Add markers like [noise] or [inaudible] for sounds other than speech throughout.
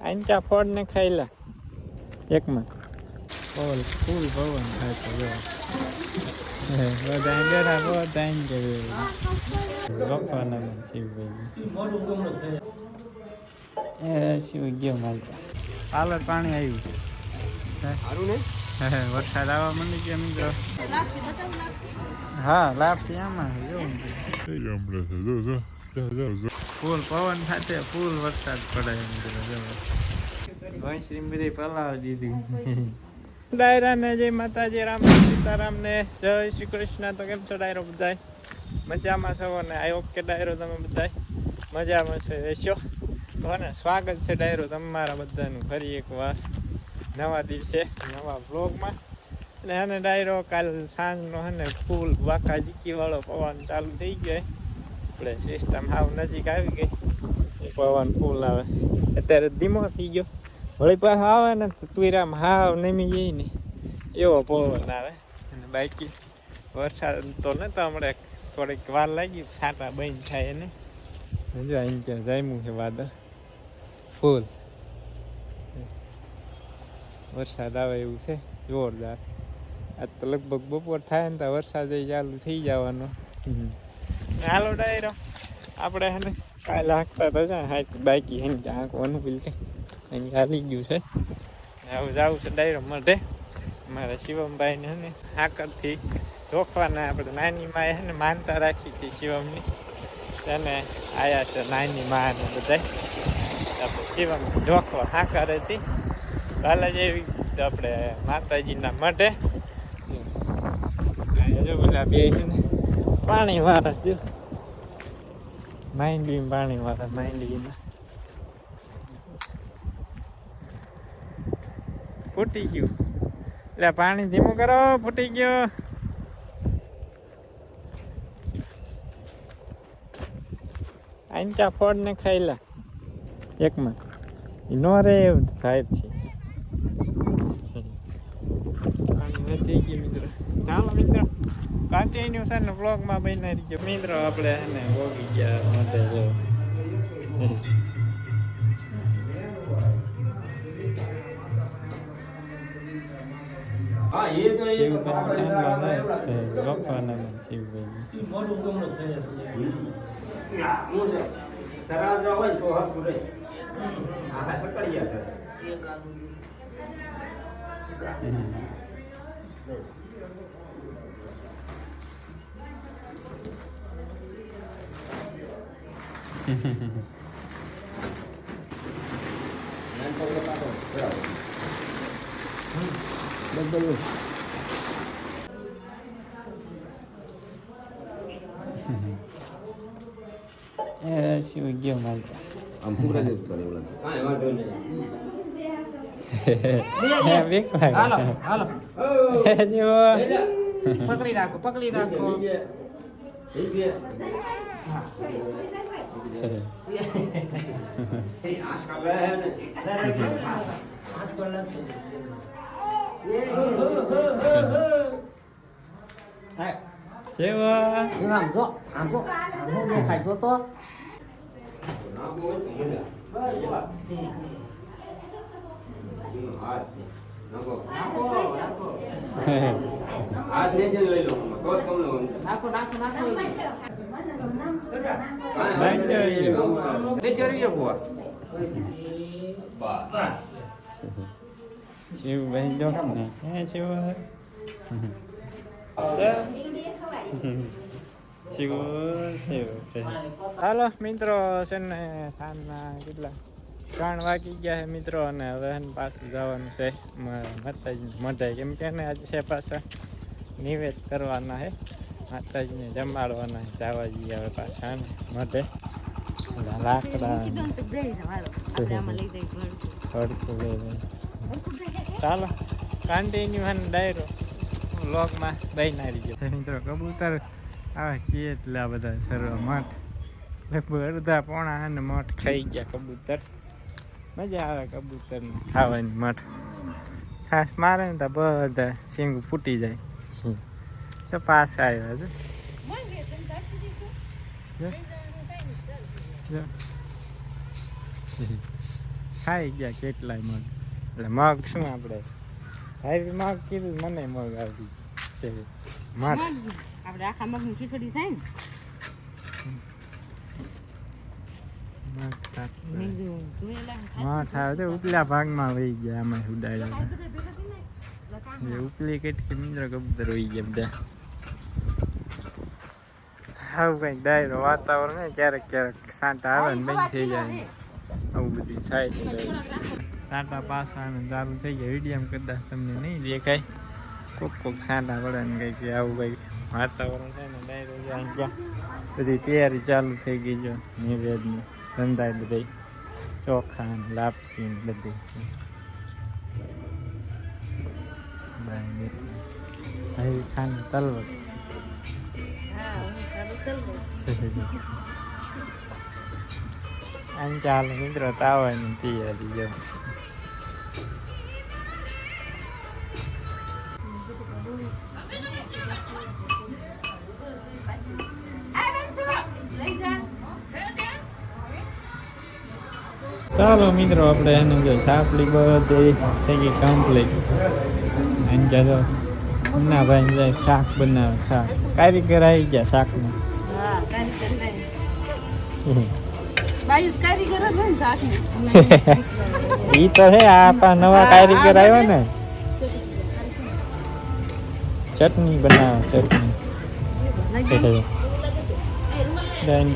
આંચા ફળ ને ખાઈ લે. એકમાં. ફૂલ ફૂલ ભવન થાય છે જો. બધા બધા કે શિવભાઈ. એ શિવ ગયો માલકા પાલર પાણી આવ્યું સારું ને? વરસાદ આવવા માંડી ગયો મિત્રો હા લાપસી આમાં જો. ફૂલ પવન સાથે ફૂલ વરસાદ પડે એમ મિત્રો જો ભૈંસી બધી પલાવી દીધી ડાયરા ને જય માતાજી રામ સીતારામ ને જય શ્રી કૃષ્ણ. તો કેમ છો ડાયરો બધાય? મજામાં છો ને? આઈ ઓકે ડાયરો તમે બધાય મજામાં છે. રહેશો કોને? સ્વાગત છે ડાયરો તમારા બધાનું ફરી એકવાર. નવા દિવસે નવા બ્લોગમાં અને હને ડાયરો કાલ સાંજનો હને ફૂલ વાકા જીકી વાળો પવન ચાલુ થઈ ગયો આપણે સિસ્ટમ હાવ નજીક આવી ગઈ. પવન ફૂલ આવે. અત્યારે ધીમો થઈ ગયો. વળી પાછો આવે ને તો તુરામ હાવ નમી જઈ ને. એવો પવન આવે. અને બાકી વરસાદ તો નતો હમણાં થોડીક વાર લાગી. છાંટા બંધ થાય એને. જો અહીં ત્યાં જામ્યું છે વાદળ. ફૂલ. વરસાદ આવે એવું છે. જોરદાર. આજ તો લગભગ બપોર થાય ને તો વરસાદ ચાલુ થઈ જવાનો. હાલો ડાયરો. આપણે હે કાલે હાંકતા તો છે હાથ બાકી હે ને હાંકવાનું બિલ છે. અહીં હાલી ગયું છે. આવું જવું છે ડાયરો માટે. મારા શિવમભાઈને હે ને હાકરથી જોખવાના આપણે નાની માએ હે ને માનતા રાખી હતી શિવમની. તેને આયા છે નાની મા ને બધા આપણે શિવમ જોખવા હાકર હતી. કાલે જ એવી આપણે માતાજીના મઢે જો પેલા બે છે ને પાણી વાળા જો માંડવી પાણી વાળા, માંડવીના. ફૂટી ગયું. એટલે પાણી ધીમું કરો, ફૂટી ગયો. આંચા ફળ ને ખાઈ લે એકમાં નો રે, થાય છે. પાણી વધી ગયું, મિત્રો. ચાલો, મિત્રો. કન્ટિન્યુ છે ને બ્લોગમાં બની રહીજો મિત્રો આપણે છે ને વોગી ગયા માટે જો. હા એ તો એ તો શિવભાઈ આપણે ચાંદલા એવડા છે એવડા રોકવાના શિવભાઈ મોઢું ગમણું થઈ જાય. હા, હું છે. તરાજવા હોય ને તો હરખું રહે. આખા સકડિયા છે. એ શિવ ગયો માલકા આમ પૂરા જ કરે ઓલા કાંઈ વાંધો નહીં. હે બીક લાગે હાલો હાલો હે શિવ પકડી રાખો પકડી રાખો બીજે- બીજે. એ આંસકા લે હે ને. આંસકા લે છે. હા, શિવ એમ આમ જો આમ જો આમ હું દેખાય જો તો નાખવું હોય તો મજા. હાથ છે. નાખો. હાથ નીચે લઈ લો તો જ તમને સમજાય. નાખો શિવ ભાઈ જો હે શિવ શિવ શિવ હાલો મિત્રો છે ને સાંજના કેટલા? ત્રણ વાગી ગયા છે મિત્રો અને હવે પાછું જવાનું છે. મ- માતાજી મઢાઈ. કેમ કે ને આજે છે પાછા નિવેદ કરવાના છે. માતાજીને જમાડવાના જવા જઈએ હવે પાછા ને મઢે લાકડા ચાલો કન્ટિન્યુ હન ડાયરો. વ્લોગમાં બહેનારી ગયો મિત્રો કબૂતર આવે કે એટલા બધા સરવા મઠ. લગભગ અડધા પોણા અને મઠ ખાઈ ગયા કબૂતર. મજા આવે કબૂતર ખાવાની મઠ. સાસ મારે ને તો બધા સિંગ ફૂટી જાય. સિંગ તો પાસ આવ્યા. જો. ખાઈ ગયા કેટલાય મગ. એટલે મગ શું આપણે ભાઈ મગ કીધું મને મગ આવી છે. મગ આપણે આખા મગની ખીચડી થાય ને? મગ ઉપલા ભાગમાં વહી ગયા આમાં ઉડાડ્યા. ઉપલી કેટલી મિત્ર કબૂતર વહી ગયા બધા. આવું કંઈક ડાયરો વાતાવરણ ક્યારેક ક્યારેક સાંટા આવે ને બંધ થઈ જાય આવું બધું થાય છે સાંટા પાછા ને ચાલુ થઈ ગયા. વીડિયો કદાચ તમને નહીં દેખાય. કોક કોક સાંટા પડે ને કંઈક આવું કંઈક વાતાવરણ છે ને ડાયરો જાય ગયા બધી તૈયારી ચાલુ થઈ ગઈ જો નિવેદની રંધાય બધી ચોખા ને લાપસી ને બધી. ભાઈ ખાન તલવટ આમ ચાલે મિત્રો તાવાની તૈયારી જો ચાલો મિત્રો, આપણે એનું જો સાપલી બધી થઈ ગઈ કમ્પ્લીટ એમ જો, ના ભાઈ શાક બનાવે, શાક. કારીગર આવી ગયા શાકમાં હા. ઈ તો છે આ નવા કારીગર આવ્યો ને ચટણી બનાવે ચટણી લઈ જાઓ. દઈને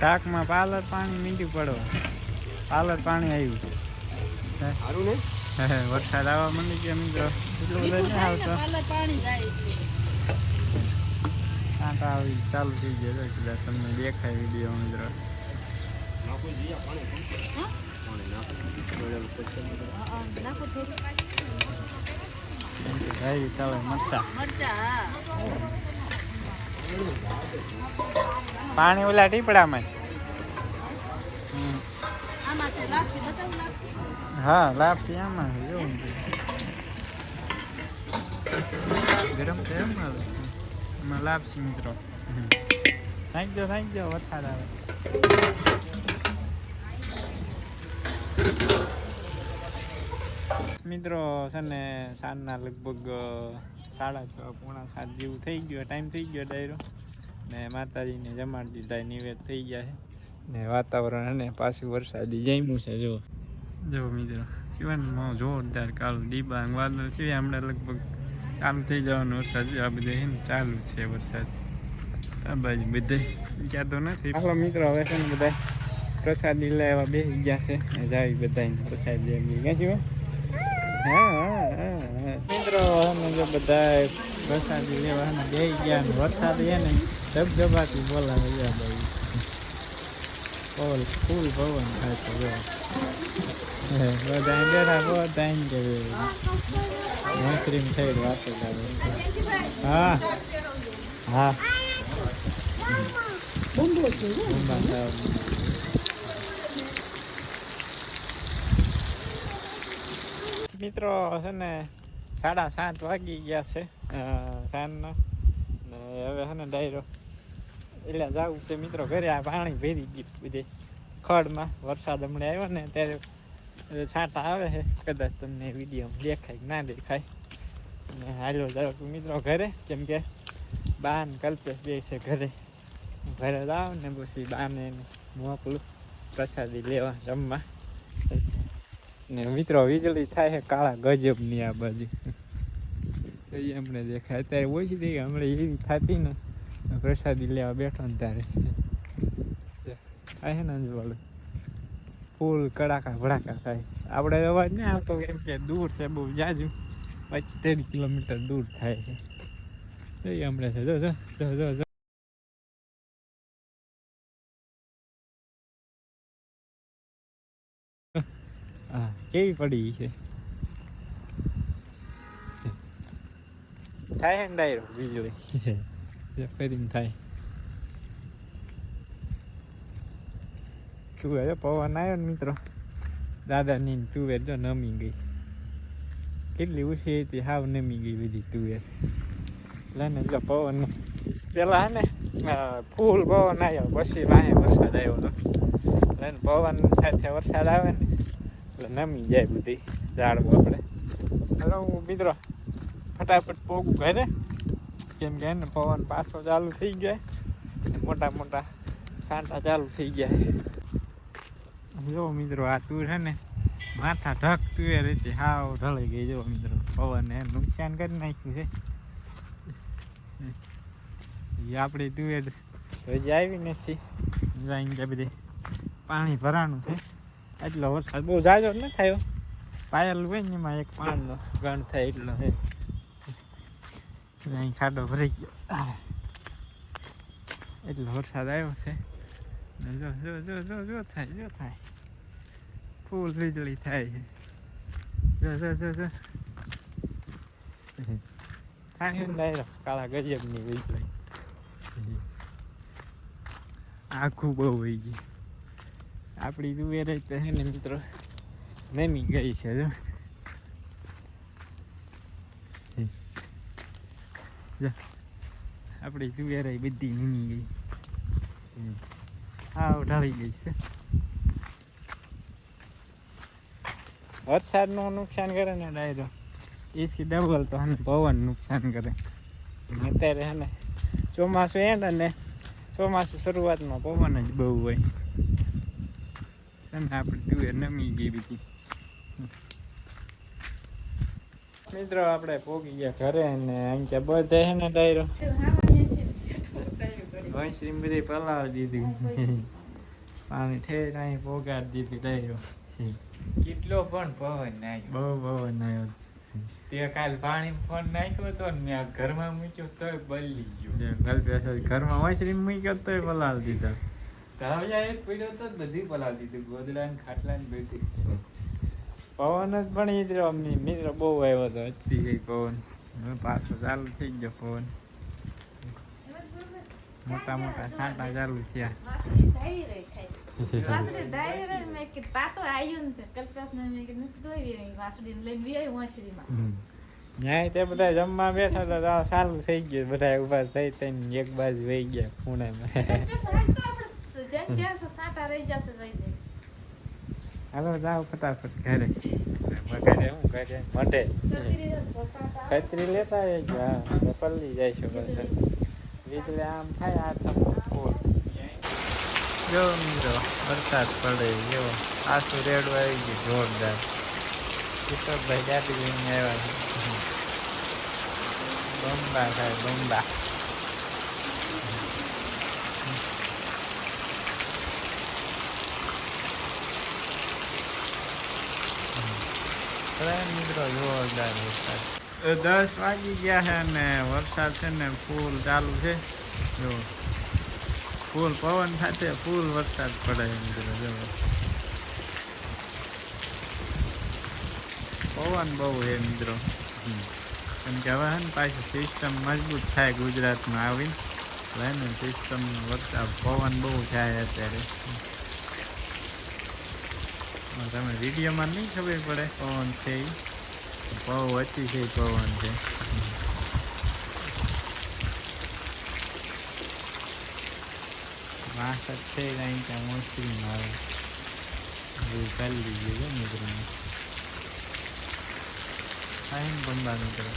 શાકમાં પાલર પાણી મીઠું પડો. પાલર પાણી આવ્યું. હે, વરસાદ આવવા માંડી ગયા મિત્રો. એટલું બધું નહીં આવતો. કાંટા આવી ચાલુ થઈ ગયો કદાચ તમને દેખાય વીડિયો મિત્રો. ચાલે મરચા. મરચા હા. પાણી ઓલા ટીપડામાં. હા લાપસી આમાં, એવું છે. ગરમ છે એમ લાપસી મિત્રો. થેન્ક ગયો થેન્ક ગયો, વરસાદ આવે. મિત્રો, છે ને, સાંજના લગભગ સાડા છ પોણા સાત જેવું થઈ ગયો ટાઈમ થઈ ગયો ડાયરો. ને માતાજીને જમાડી દીધા નિવેદ થઈ ગયા છે. ને વાતાવરણ અને પાછું વરસાદી જમ્યું છે જો જો મિત્રો જીવનમાં જોરદાર કાલ ડીબાંગ વાદળ છે. હમણાં લગભગ ચાલુ થઈ જવાનો વરસાદ આ બધે છે ને ચાલુ છે વરસાદ. આ બાજુ બધે ક્યાં તો નથી. હાલો મિત્રો હવે છે ને બધા પ્રસાદી લેવા બેસી ગયા છે. ને બધાને બધા પ્રસાદી ક્યાં છીએ હા. મિત્રો બધા લેવા ને ગયા ને વરસાદ છે ને ધબધબાથી બોલાવે ભાઈ ફૂલ ફૂલ પવન છે જો. બધા બેઠા બધા અહીં કે મૈત્રી થઈ વાતો હા. હા. મિત્રો, છે ને સાડા સાત વાગી ગયા છે. સાંજના. ને હવે છે ને ડાયરો. એટલે જવું છે મિત્રો. ઘરે આ પાણી ભેરી ગયું બધે. ખડમાં વરસાદ હમણાં આવ્યો ને ત્યારે છાંટા આવે છે. કદાચ તમને વિડીયોમાં દેખાય ના દેખાય. ને હાલો જાવ મિત્રો ઘરે. કેમ કે બાન કલ્પેશ બે છે ઘરે. ઘરે જાવ ને પછી બાને મોકલું. પ્રસાદી લેવા જમવા. ને મિત્રો, વીજળી થાય કાળા ગજબની આ બાજુ. તો એ અમને દેખાય. અત્યારે ઓછી થઈ હમણાં એવી થતી ને પ્રસાદી લેવા બેઠો ને ત્યારે. થાય ને અંજવાળું. ફૂલ કડાકા ભડાકા થાય. આપણે અવાજ નહીં આવતો કેમ કે દૂર છે, બહુ જાજુ. પચીસ કિલોમીટર દૂર થાય છે. એ હમણાં છે જો જો જો જો. કેવી પડી છે? થાય ને ડાયરો વીજળી. [laughs] ફરીને થાય. તુવેર જો પવન આવ્યો ને મિત્રો? દાદાની તુવેર જો નમી ગઈ. કેટલી ઊંચી હતી હાવ નમી ગઈ બધી તુવેર લઈને જો પવન. પેલા ને ફૂલ પવન આવ્યો પછી વાહે વરસાદ આવ્યો હતો લઈને પવન સાથે વરસાદ આવે ને એટલે નમી જાય બધી ઝાડમાં આપણે. હલો મિત્રો ફટાફટ પોગું ઘરે. કેમ કે એને પવન પાછો ચાલુ થઈ ગયા. મોટા મોટા સાંટા ચાલુ થઈ ગયા જો મિત્રો, આ તુર છે ને માથા ઢક તુવેર હતી હાવ ઢળી ગઈ. જો મિત્રો, પવન નુકસાન કરી નાખ્યું છે. એ આપણી તુવેર હજી આવી નથી. જાય બધી પાણી ભરાણું છે. એટલો વરસાદ બહુ જાજો ન થયો. પાયલ હોય ને એમાં એક પાણીનો ગણ થાય એટલો છે. અહીં ખાડો ભરાઈ ગયો. એટલો વરસાદ આવ્યો છે. જો જો જો જો જો થાય જો થાય. ફૂલ વીજળી થાય છે. જો જો જો જો. થાય કાળા ગજબની વીજળી. આખું બહુ વહી ગઈ આપણી તુવેર તો હે ને મિત્રો. નમી ગઈ છે જો. આપણી તુવેર બધી નમી ગઈ. હા ઢાળી ગઈ છે. વરસાદનું નુકસાન કરે ને ડાયરો. એથી ડબલ તો હને પવન નુકસાન કરે. અત્યારે હે ને ચોમાસું એન્ડ અને ચોમાસું શરૂઆતમાં પવન જ બહુ હોય. છે ને આપણે તુવેર નમી ગઈ બીજી મિત્રો આપણે પોગી ગયા ઘરે ને અહીંયા બધે હે ને ડાયરો. વંશરી બધી પલાવી દીધી. પાણી ઠેર અહીં પોગાડી દીધી ડાયરો. કેટલો પણ પવન નાખ્યો. બહુ પવન આવ્યો તે કાલ પાણી ફોન નાખ્યો હતો ને મેં ઘરમાં મૂક્યો તોય બળી ગયો. ઘરમાં વંશરી મૂક્યો તોય પલાવી દીધા. તળાવજા એક પડ્યો તો બધી પલાવી દીધું ગોદડા ને ખાટલા ને બધી પવન જ પણ ઈધરો અમને મિત્ર બહુ આવ્યો હતો અતિ ગઈ પવન. હવે પાછો ચાલુ થઈ ગયો પવન. મોટા મોટા સાંટા ચાલુ થયા. મેં આવ્યો ને તે કલ્પેશને. મેં કીધું નથી દોઈ આવી લઈને બી આવી વાંસળીમાં. ન્યાય તે બધા જમવા બેઠા હતા તો ચાલુ થઈ ગયું બધા ઊભા થઈ થઈને એક બાજુ વહી ગયા ખૂણામાં કલ્પેશ આજ તો આપણે જેમ છે સાટા રહી જશે રહી જાય. હાલો જાઓ ફટાફટ ઘરે. ઘરે શું ઘરે મઢે છત્રી લેતા આવજો હા પલ્લી જઈશું વીજળી આમ થાય આ ફૂલ જો મિત્રો વરસાદ પડે જો આસુ રેડું આવી ગયું જોરદાર. કિશોરભાઈ ગાડી લઈને આવ્યા છે. [laughs] બંબા થાય બંબા. હવે મિત્રો વરસાદ દસ વાગી ગયા છે ને વરસાદ છે ને ફૂલ ચાલુ છે જો ફૂલ પવન સાથે ફૂલ વરસાદ પડે મિત્રો જો પવન બહુ છે મિત્રો. કેમ કે હવે ને પાછી સિસ્ટમ મજબૂત થાય ગુજરાતમાં આવી હવે સિસ્ટમ વરસાદ પવન બહુ થાય અત્યારે તમે વિડીયોમાં નહીં ખબર પડે. પવન છે. બહુ છે પવન છે. વાસઠ છે કાંઈ ત્યાં મોસ્ટલીમાં મારે બધું ચાલી ગયું છે મિત્રો. કાંઈ બંબા મિત્રો